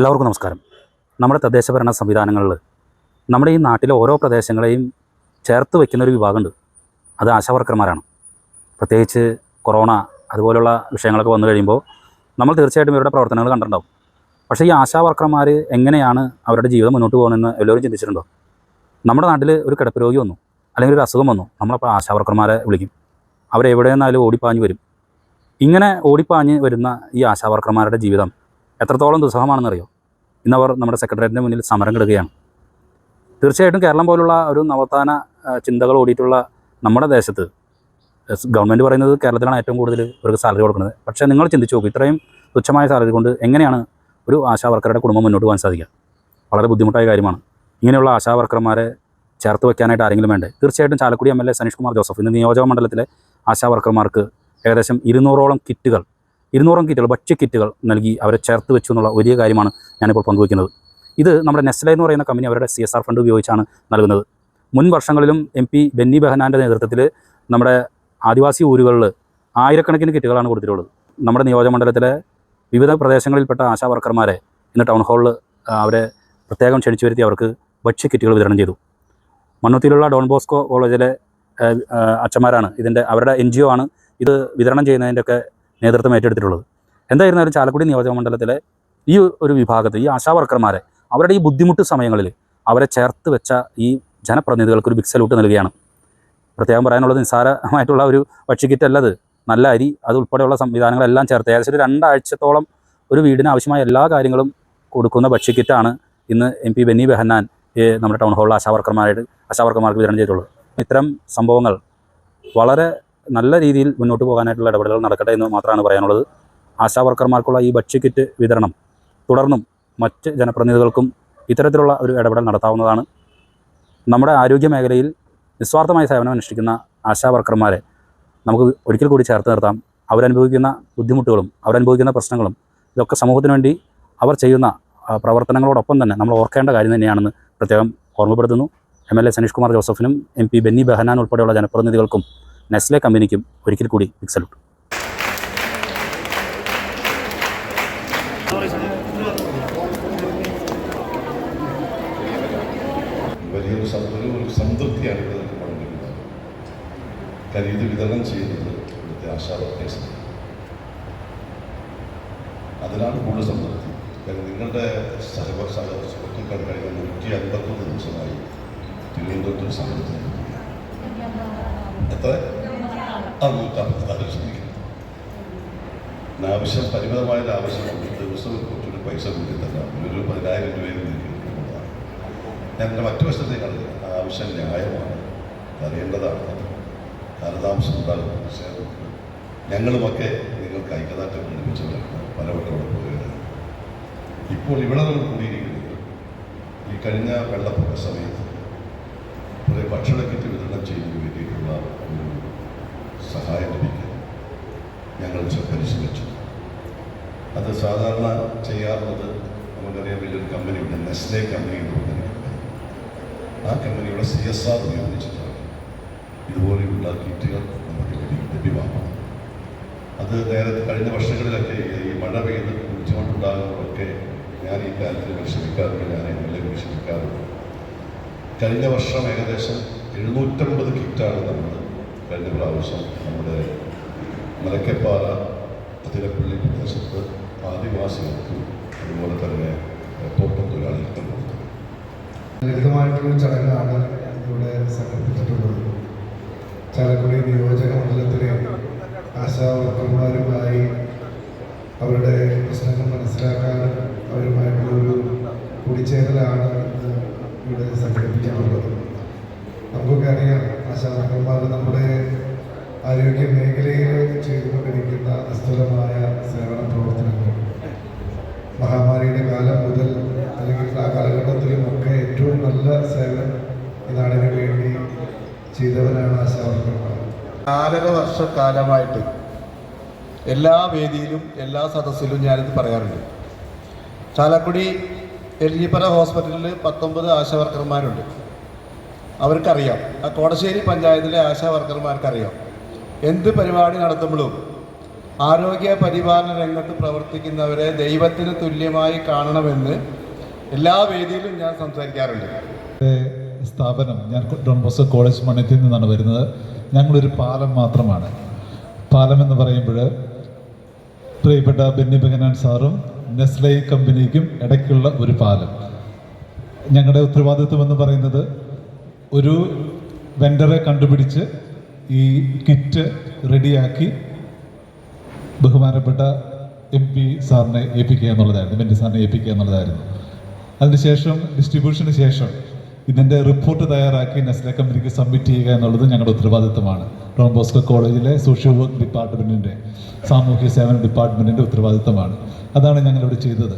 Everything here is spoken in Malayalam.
എല്ലാവർക്കും നമസ്കാരം. നമ്മുടെ തദ്ദേശഭരണ സംവിധാനങ്ങളിൽ നമ്മുടെ ഈ നാട്ടിലെ ഓരോ പ്രദേശങ്ങളെയും ചേർത്ത് വയ്ക്കുന്ന ഒരു വിഭാഗമുണ്ട്. അത് ആശാവർക്കർമാരാണ്. പ്രത്യേകിച്ച് കൊറോണ അതുപോലുള്ള വിഷയങ്ങളൊക്കെ വന്നു കഴിയുമ്പോൾ നമ്മൾ തീർച്ചയായിട്ടും ഇവരുടെ പ്രവർത്തനങ്ങൾ കണ്ടിട്ടുണ്ടാവും. പക്ഷേ ഈ ആശാവർക്കർമാർ എങ്ങനെയാണ് അവരുടെ ജീവിതം മുന്നോട്ട് പോകുന്നതെന്ന് എല്ലാവരും ചിന്തിച്ചിട്ടുണ്ടോ? നമ്മുടെ നാട്ടിൽ ഒരു കിടപ്പ് രോഗി വന്നു അല്ലെങ്കിൽ ഒരു അസുഖം വന്നു നമ്മളപ്പോൾ ആശാവർക്കർമാരെ വിളിക്കും. അവരെവിടെ നിന്നാലും ഓടിപ്പാഞ്ഞ് വരും. ഇങ്ങനെ ഓടിപ്പാഞ്ഞ് വരുന്ന ഈ ആശാവർക്കർമാരുടെ ജീവിതം എത്രത്തോളം ദുസ്സഹമാണെന്നറിയോ? ഇന്നവർ നമ്മുടെ സെക്രട്ടേറിയറ്റിന്റെ മുന്നിൽ സമരം കിടുകയാണ്. തീർച്ചയായിട്ടും കേരളം പോലുള്ള ഒരു നവോത്ഥാന ചിന്തകൾ ഓടിയിട്ടുള്ള നമ്മുടെ ദേശത്ത് ഗവൺമെന്റ് പറയുന്നത് കേരളത്തിലാണ് ഏറ്റവും കൂടുതൽ ഇവർക്ക് സാലറി കൊടുക്കുന്നത്. പക്ഷേ നിങ്ങൾ ചിന്തിച്ചു നോക്കും ഇത്രയും തുച്ഛമായ സാലറി കൊണ്ട് എങ്ങനെയാണ് ഒരു ആശാ വർക്കറുടെ കുടുംബം മുന്നോട്ട് പോകാൻ സാധിക്കുക? വളരെ ബുദ്ധിമുട്ടായ കാര്യമാണ്. ഇങ്ങനെയുള്ള ആശാ വർക്കർമാരെ ചേർത്ത് വയ്ക്കാനായിട്ട് ആരെങ്കിലും വേണ്ടേ? തീർച്ചയായിട്ടും Chalakudy M L A Saneesh Kumar Joseph ഇന്ന് നിയോജക മണ്ഡലത്തിലെ ആശാ വർക്കർമാർക്ക് ഏകദേശം ഇരുന്നൂറോളം കിറ്റുകൾ ഇരുന്നൂറോളം കിറ്റുകൾ ഭക്ഷ്യ കിറ്റുകൾ നൽകി അവരെ ചേർത്ത് വെച്ചു എന്നുള്ള വലിയ കാര്യമാണ് ഞാനിപ്പോൾ പങ്കുവയ്ക്കുന്നത്. ഇത് നമ്മുടെ നെസ്ലെ എന്ന് പറയുന്ന കമ്പനി അവരുടെ സി ഫണ്ട് ഉപയോഗിച്ചാണ് നൽകുന്നത്. മുൻ വർഷങ്ങളിലും എം പി ബെന്നി ബെഹനാന്റെ നേതൃത്വത്തിൽ നമ്മുടെ ആദിവാസി ഊരുകളിൽ ആയിരക്കണക്കിന് കിറ്റുകളാണ് കൊടുത്തിട്ടുള്ളത്. നമ്മുടെ നിയോജകമണ്ഡലത്തിലെ വിവിധ പ്രദേശങ്ങളിൽപ്പെട്ട ആശാ വർക്കർമാരെ ഇന്ന് ടൗൺ ഹാളിൽ അവരെ പ്രത്യേകം ക്ഷണിച്ചു വരുത്തി അവർക്ക് ഭക്ഷ്യ കിറ്റുകൾ വിതരണം ചെയ്തു. മണ്ണുത്തിയിലുള്ള ഡോൺ ബോസ്കോ കോളേജിലെ അച്ഛന്മാരാണ്. ഇതിന്റെ അവരുടെ എൻ ജി ഒ ആണ് ഇത് വിതരണം ചെയ്യുന്നതിന്റെയൊക്കെ നേതൃത്വം ഏറ്റെടുത്തിട്ടുള്ളത്. എന്തായിരുന്നാലും ചാലക്കുടി നിയോജക മണ്ഡലത്തിലെ ഈ ഒരു വിഭാഗത്തെ ഈ ആശാവർക്കർമാരെ അവരുടെ ഈ ബുദ്ധിമുട്ട് സമയങ്ങളിൽ അവരെ ചേർത്ത് വെച്ച ഈ ജനപ്രതിനിധികൾക്ക് ഒരു നൽകുകയാണ്. പ്രത്യേകം പറയാനുള്ളത് നിസ്സാരമായിട്ടുള്ള ഒരു പക്ഷിക്കിറ്റല്ലത്. നല്ല അരി അത് ഉൾപ്പെടെയുള്ള സംവിധാനങ്ങളെല്ലാം ചേർത്ത് ഏകദേശം രണ്ടാഴ്ചത്തോളം ഒരു വീടിന് ആവശ്യമായ എല്ലാ കാര്യങ്ങളും കൊടുക്കുന്ന ഭക്ഷ്യക്കിറ്റാണ് ഇന്ന് എം പി ബെന്നി ബെഹന്നാൻ നമ്മുടെ ടൗൺ ഹാളിൽ ആശാവർക്കർമാരായിട്ട് ആശാവർക്കർമാർക്ക് വിതരണം ചെയ്തിട്ടുള്ളത്. ഇത്തരം സംഭവങ്ങൾ വളരെ നല്ല രീതിയിൽ മുന്നോട്ട് പോകാനായിട്ടുള്ള ഇടപെടലുകൾ നടക്കട്ടെ എന്ന് മാത്രമാണ് പറയാനുള്ളത്. ആശാ വർക്കർമാർക്കുള്ള ഈ ഭക്ഷ്യക്കിറ്റ് വിതരണം തുടർന്നും മറ്റ് ജനപ്രതിനിധികൾക്കും ഇത്തരത്തിലുള്ള ഒരു ഇടപെടൽ നടത്താവുന്നതാണ്. നമ്മുടെ ആരോഗ്യ മേഖലയിൽ നിസ്വാർത്ഥമായ സേവനം അനുഷ്ഠിക്കുന്ന ആശാ വർക്കർമാരെ നമുക്ക് ഒരിക്കൽ കൂടി ചേർത്ത് നിർത്താം. അവരനുഭവിക്കുന്ന ബുദ്ധിമുട്ടുകളും അവരനുഭവിക്കുന്ന പ്രശ്നങ്ങളും ഇതൊക്കെ സമൂഹത്തിന് വേണ്ടി അവർ ചെയ്യുന്ന പ്രവർത്തനങ്ങളോടൊപ്പം തന്നെ നമ്മൾ ഓർക്കേണ്ട കാര്യം തന്നെയാണെന്ന് പ്രത്യേകം ഓർമ്മപ്പെടുത്തുന്നു. M L A Sanish Kumar ജോസഫിനും M P Benny Behanan ഉൾപ്പെടെയുള്ള ജനപ്രതിനിധികൾക്കും നെസ്ലെ കമ്പനിക്കും ഒരിക്കൽ കൂടി ബിഗ് സല്യൂട്ട് ഒരു വിതരണം ചെയ്യുന്നത് ഇവിടുത്തെ അതിനാണ് കൂടുതൽ സംതൃപ്തി. കാര്യം നിങ്ങളുടെ സഹവ സഹ സുഹൃത്തുക്കൾ കഴിഞ്ഞ നൂറ്റി അൻപത്തൊന്ന് ദിവസമായി തിരുവനന്തപുരത്ത് സംതൃപ്തി എത്ര? ആ നോക്കാം ആവശ്യം പരിമിതമായ ആവശ്യമുണ്ട് ദിവസം കുറച്ചൊരു പൈസ കൂടി തന്നെ ഒരു പതിനായിരം രൂപയിൽ നിൽക്കുന്നതാണ് ഞാൻ എന്റെ മറ്റു വശത്തേക്കാണ് ആവശ്യം ന്യായമാണ്. അറിയേണ്ടതാണ്. കാലതാമസം ഉണ്ടാകും. ഞങ്ങളുമൊക്കെ നിങ്ങൾക്ക് ഐക്യദാർഢ്യം ലഭിച്ചവരാണ്. പലവട്ടം ഇവിടെ പോയത് ഇപ്പോൾ ഇവിടെ നമ്മൾ കൂടിയിരിക്കുന്നത് ഈ കഴിഞ്ഞ വെള്ളപ്പൊക്ക സമയത്ത്. കുറേ ഭക്ഷണ കിറ്റ് വിതരണം ചെയ്യുന്നതിന് വേണ്ടിയിട്ടുള്ള ഒരു സഹായം ലഭിക്കാൻ ഞങ്ങൾ പരിശ്രമിച്ചു അത് സാധാരണ ചെയ്യാറുള്ളത് നമുക്കറിയാം വലിയൊരു കമ്പനിയുണ്ട് നെസ്ലെ കമ്പനി എന്ന് പറഞ്ഞ ആ കമ്പനിയുടെ സി എസ് ആർ ഉപയോഗിച്ചിട്ടാണ് ഇതുപോലെയുള്ള കിറ്റുകൾ നമുക്ക് ലഭി- ലഭ്യമാക്കണം അത് നേരത്തെ കഴിഞ്ഞ വർഷങ്ങളിലൊക്കെ ഈ മഴ പെയ്ത് ബുദ്ധിമുട്ടുണ്ടാകുന്നതൊക്കെ ഞാൻ ഈ കാര്യത്തിൽ വിഷമിക്കാറുണ്ട് ഞാൻ എല്ലാം വിഷമിക്കാറുണ്ട് കഴിഞ്ഞ വർഷം ഏകദേശം എഴുന്നൂറ്റമ്പത് കിറ്റാണ് നമ്മൾ കഴിഞ്ഞ പ്രാവശ്യം നമ്മുടെ മലക്കപ്പാറ അതിരപ്പള്ളി പ്രദേശത്ത് ആദിവാസികൾക്കും അതുപോലെ തന്നെ തോട്ടം തൊഴിലാളികൾക്കും കൊടുത്തു. ലളിതമായിട്ടുള്ള ചടങ്ങാണ് ഇവിടെ സംഘടിപ്പിച്ചിട്ടുള്ളത്. ചാലക്കുടി നിയോജക മണ്ഡലത്തിലെ ആശാവർക്കർമാരുമായി അവരുടെ പ്രശ്നങ്ങൾ മനസ്സിലാക്കാനും അവരുമായിട്ടുള്ളൊരു കൂടിച്ചേരലാണ് ഇവിടെ സംഘടിപ്പിച്ചിട്ടുള്ളത് നമുക്കൊക്കെ അറിയാം ആശാവർക്കർമാർ നമ്മുടെ ആരോഗ്യ മേഖലയിൽ ചെയ്തുകൊണ്ടിരിക്കുന്ന നിസ്തുലമായ സേവന പ്രവർത്തനങ്ങൾ. മഹാമാരിയുടെ കാലം മുതൽ അല്ലെങ്കിൽ ആ കാലഘട്ടത്തിലും ഒക്കെ ഏറ്റവും നല്ല സേവനം ഈ നാടിന് വേണ്ടി ചെയ്തവരാണ് ആശാവർക്കന്മാർ നാലര വർഷക്കാലമായിട്ട് എല്ലാ വേദിയിലും എല്ലാ സദസ്സിലും ഞാനിത് പറയാറുണ്ട്. ചാലക്കുടി എലിഞ്ഞിപ്പറ ഹോസ്പിറ്റലിൽ പത്തൊമ്പത് ആശാ വർക്കർമാരുണ്ട് അവർക്കറിയാം. ആ കോടശ്ശേരി പഞ്ചായത്തിലെ ആശാ വർക്കർമാർക്കറിയാം എന്ത് പരിപാടി നടത്തുമ്പോഴും ആരോഗ്യ പരിപാലന രംഗത്ത് പ്രവർത്തിക്കുന്നവരെ ദൈവത്തിന് തുല്യമായി കാണണമെന്ന് എല്ലാ വേദിയിലും ഞാൻ സംസാരിക്കാറുണ്ട്. സ്ഥാപനം ഞാൻ ഡോൺ ബോസ്കോ കോളേജ് മണത്തിൽ നിന്നാണ് വരുന്നത്. ഞങ്ങളൊരു പാലം മാത്രമാണ്. പാലം എന്ന് പറയുമ്പോൾ പ്രിയപ്പെട്ട ബെന്നി ബെഹനാൻ സാറും നെസ്ലൈ കമ്പനിക്കും ഇടയ്ക്കുള്ള ഒരു പാലം. ഞങ്ങളുടെ ഉത്തരവാദിത്വം എന്ന് പറയുന്നത് ഒരു വെണ്ടറെ കണ്ടുപിടിച്ച് ഈ കിറ്റ് റെഡിയാക്കി ബഹുമാനപ്പെട്ട എം പി സാറിനെ ഏൽപ്പിക്കുക എന്നുള്ളതായിരുന്നു എം ബെന്നി സാറിനെ ഏൽപ്പിക്കുക എന്നുള്ളതായിരുന്നു. അതിനുശേഷം ഡിസ്ട്രിബ്യൂഷന് ശേഷം ഇതിന്റെ റിപ്പോർട്ട് തയ്യാറാക്കി നെസ്ലെ കമ്പനിക്ക് സബ്മിറ്റ് ചെയ്യുക എന്നുള്ളത് ഞങ്ങളുടെ ഉത്തരവാദിത്തമാണ് ഡോൺ ബോസ്കോ കോളേജിലെ സോഷ്യൽ വർക്ക് ഡിപ്പാർട്ട്മെന്റിന്റെ സാമൂഹ്യ സേവന ഡിപ്പാർട്ട്മെന്റിന്റെ ഉത്തരവാദിത്തമാണ് അതാണ് ഞങ്ങളിവിടെ ചെയ്തത്.